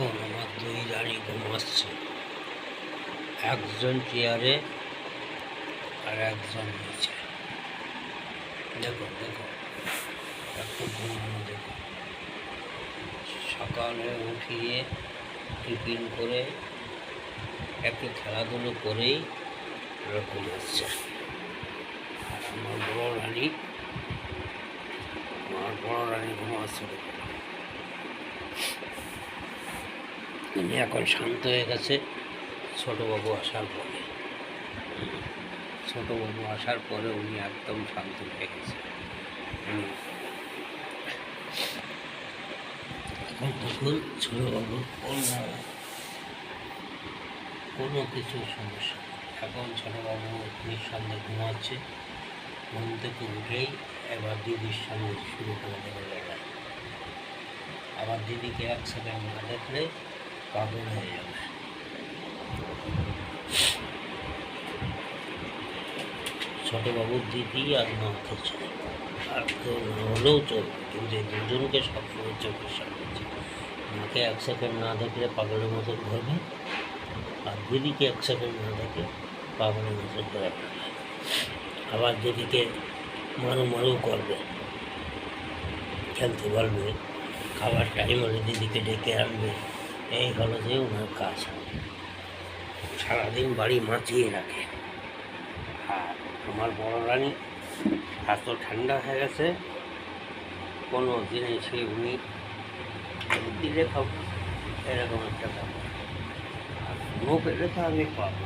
দেখুন আমার দুই রানী ঘুমাচ্ছে একজন চেয়ারে আর একজন নিচে। দেখো দেখো, একটু ঘুমানো দেখুন সকালে উঠিয়ে টিফিন করে একটু খেলাধুলো করেই ওরা ঘুমাচ্ছে আর আমার বড় রানী, আমার বড় রানী ঘুমাচ্ছে দেখুন উনি এখন শান্ত হয়ে গেছে। ছোটোবাবু আসার পরে। ছোটোবাবু আসার পরে উনি একদম শান্ত হয়ে গেছে। উনি কোনো কোনো কিছু সমস্যা। এখন ছোটোবাবু নিঃসন্দেহে ঘুমাচ্ছে। ঘুম থেকে উঠেই এবার দিদির সঙ্গে শুরু করে দেবে আবার দিদিকে এক সেকেন্ড না দেখলে পাগল হয়ে যাবে ছোটবাবুর দিদি আর মাকে আর কেউ না হলেও চলবে কিন্তু এই দুজনকে সবসময় চোখের সামনে। মাকে এক সেকেন্ড না দেখলে পাগলের মতো ধরবে আর দিদিকে এক সেকেন্ড না দেখলে পাগলের মতো ধরে আবার দিদিকে মারু মারু করবে। খেলতে বলবে, খাবার টাইম হলে দিদিকে ডেকে আনবে। এই হলো যে ওনার কাজ সারাদিন বাড়ি মাচিয়ে রাখে। আর আমার বড় রানী এত ঠান্ডা হয়ে গেছে। কোনো জিনিসে উনি দিলে খাব, এরকম একটা ব্যাপার। আর কোনো পেলে তো আমি পাবো।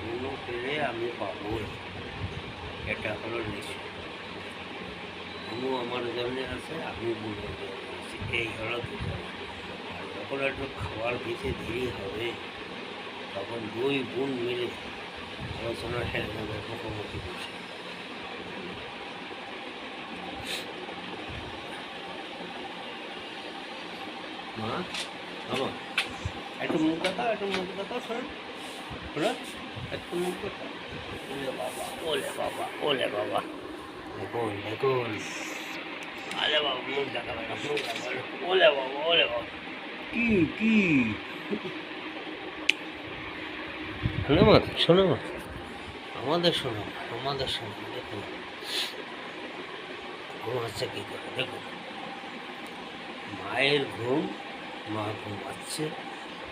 কোনো পেলে আমি পাবোই। এটা হলো নিশ্চয়। অনু আমার জন্য আছে, আমি বুড়োর এই হলো দুজন যখন একটু খাবার বেশি দেরি হবে তখন দুই বোন মিলে আলোচনা নেবে মুখোমুখি বসে। মা বাবা একটু মুখ দেখা একটু মুখ দেখা শোন। শোনা একটু মুখ দেখা ওলে বাবা ওলে বাবা ওলে বাবা। দেখুন দেখুন। আরে বাবা মুখ দেখাবে না মুখ দেখাবে। ওলে বাবা ওলে বাবা। কি কি? শোনো মা শোনো মা। আমাদের শোনো আমাদের শোনো দেখুন ঘুমাচ্ছে কী করে দেখুন মায়ের ঘুম, মা ঘুমাচ্ছে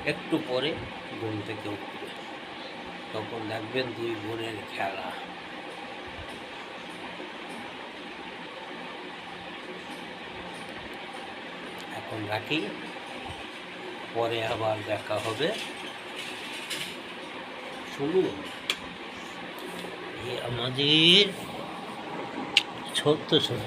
একটু পরে ঘুম থেকে উঠবে। তখন দেখবেন দুই বোনের খেলা। এখন রাখি। পরে আবার দেখা হবে। শুনুন। আমাদের ছোট্ট ছোট